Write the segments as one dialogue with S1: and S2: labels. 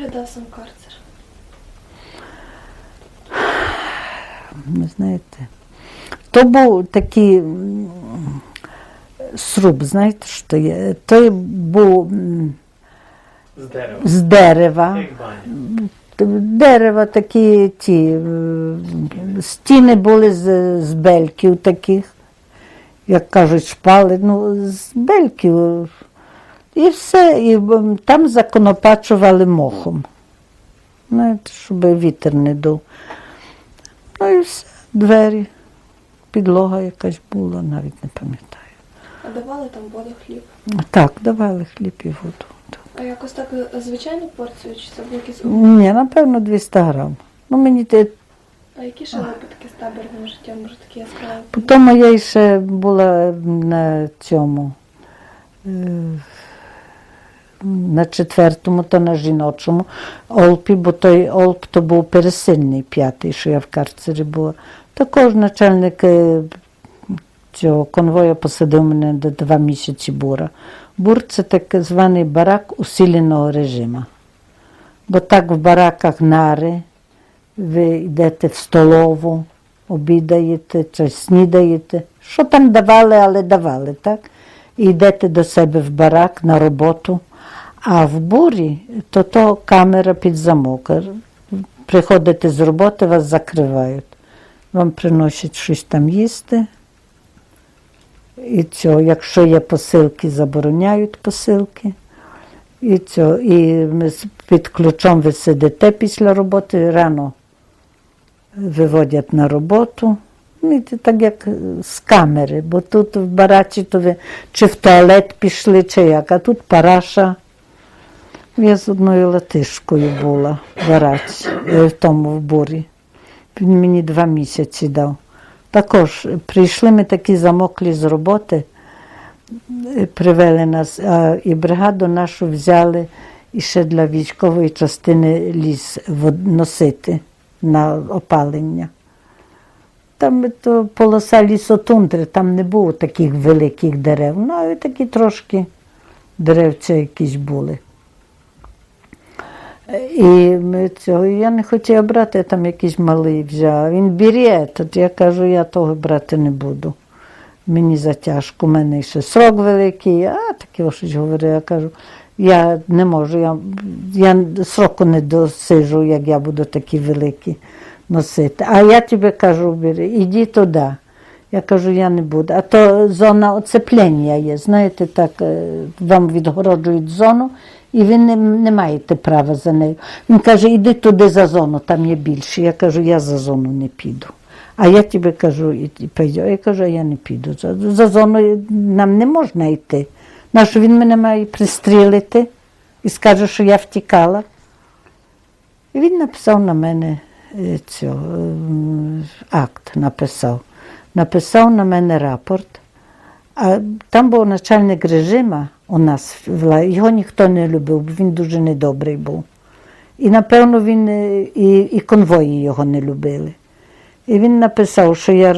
S1: виглядав сам карцер?
S2: Не знаєте. То був такий сруб, знаєте, що є? Той був
S3: З дерева.
S2: з дерева. Дерева такі ті, е, стіни були з, з бельків таких, як кажуть, шпали, ну, з бельків. І все, і там законопачували мохом. Знаєте, щоб вітер не дув. Ну і все, двері, підлога якась була, навіть не пам'ятаю.
S1: А давали там воду, хліб?
S2: Так, давали хліб і воду. так.
S1: А якось так е, звичайну порцію, чи це були якісь
S2: Ні, напевно, 200 грам. Ну, мені те,
S1: А які ще випадки з табірним життям, може такі яскраві?
S2: Потім я ще була на цьому, е, на четвертому та на жіночому Олпі, бо той Олп то був пересильний п'ятий, що я в карцері була. Також начальник е, цього конвою посадив мене до два місяці бура. Бур це так званий барак усиленого режиму. Бо так в бараках нари, ви йдете в столову, обідаєте, чи снідаєте. Що там давали, але давали, так? І йдете до себе в барак на роботу. А в бурі то то камера під замок. Приходите з роботи, вас закривають. Вам приносять щось там їсти. І цього, якщо є посилки, забороняють посилки. І, цього, і під ключом ви сидите після роботи, рано виводять на роботу. Ну, так як е, з камери, бо тут в барачі то ви чи в туалет пішли, чи як, а тут параша. Я з одною латишкою була в е, в тому в бурі. Він мені два місяці дав. Також прийшли ми такі замоклі з роботи, е, привели нас, а, і бригаду нашу взяли і ще для військової частини ліс носити на опалення. Там то полоса лісотундри, там не було таких великих дерев, ну але такі трошки деревця якісь були. І цього, я не хотіла брати, я там якийсь малий взяв. Він бере, тут я кажу, я того брати не буду. Мені затяжко, у мене ще срок великий, а таке щось говорю, я кажу, я не можу, я, я сроку не досижу, як я буду такі великі носити. А я тобі кажу, бери, іди туди. Я кажу, я не буду. А то зона оцеплення є. Знаєте, так е, вам відгороджують зону, і ви не, не маєте права за нею. Він каже, іди туди за зону, там є більше. Я кажу, я за зону не піду. А я тобі кажу, і, пойду. Я кажу, я не піду. За, за зоною нам не можна йти. Нащо він мене має пристрілити і скаже, що я втікала. І він написав на мене е, цього, ем, акт написав. Написав на мене рапорт. А там був начальник режиму у нас, його ніхто не любив, бо він дуже недобрий був. І напевно він е, і, і конвої його не любили. І він написав, що я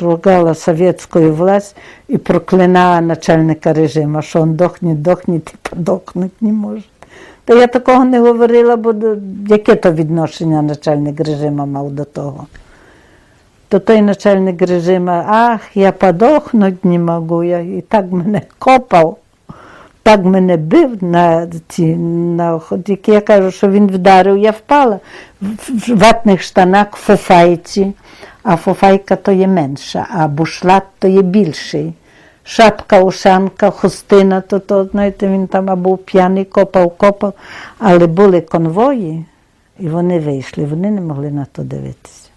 S2: ругала совєтську власть і проклинала начальника режиму, що він дохне, дохне, ти подохнути не може. Та я такого не говорила, бо яке то відношення начальник режиму мав до того. То той начальник режиму, ах, я подохнути не можу, я і так мене копав, так мене бив на ці на ходики. Я кажу, що він вдарив, я впала в, ватних штанах в фуфайці, а фуфайка то є менша, а бушлат то є більший. Шапка, ушанка, хустина, то, то знаєте, він там або п'яний копав, копав, але були конвої, і вони вийшли, вони не могли на то дивитися.